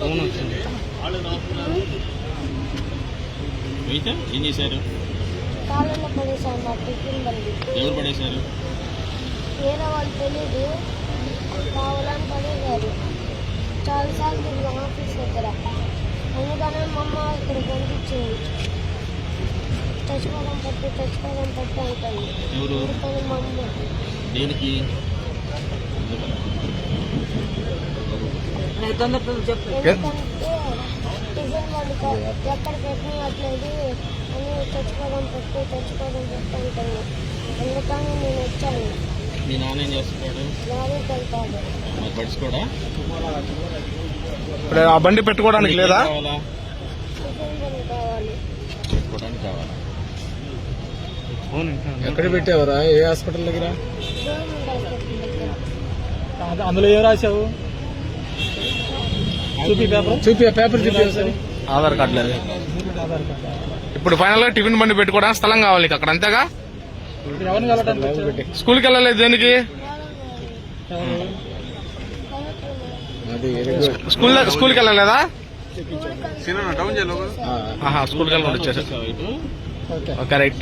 Phone వచ్చింది అయితే ఏం చేశారు ఎవరు పడేశారు? వేరే వాళ్ళు తెలియదు కావాలని పడేశారు. చాలాసార్లు తిరిగి ఆఫీస్ దగ్గర. అందుకనే మా అమ్మ ఇక్కడ పంపించింది. చచ్చిపోవడం పట్టు చచ్చిపోవడం పట్టు అంటుంది. మా అమ్మ. దేనికి ఎందుకంటే టిఫిన్ వాళ్ళు క- ఎక్కడ పెట్టినట్లేదు అని చచ్చిపోవడం పట్టు చచ్చిపోవడం పట్టు అంటుంది. అందుకని నేను వచ్చాను. మీ నాన్న ఏం చేస్తున్నాడు? పడుచుకోడా ఇప్పుడు ఆ బండి పెట్టుకోవడానికి లేదా? కావాలా? పెట్టుకోవడానికి ఎక్కడ పెట్టావరా? ఏ హాస్పిటల్ దగ్గర? గవర్నమెంట్ హాస్పిటల్ దగ్గర అందులో ఏం రాశావు? చూపి పేపర్? చూపి ఆధార్ కార్డు లేదు ఆధార్ కార్డు ఇప్పుడు ఫైనల్గా టిఫిన్ బండి పెట్టుకోవడానికి స్థలం కావాలి అక్కడ అంతేగా? స్కూల్కి వెళ్ళలేదు దేనికి? స్కూల్ స్కూల్కి వెళ్ళలేదా? డౌన్ ఆహా స్కూల్కి వెళ్ళకుండా వచ్చేసా ఓకే రైట్.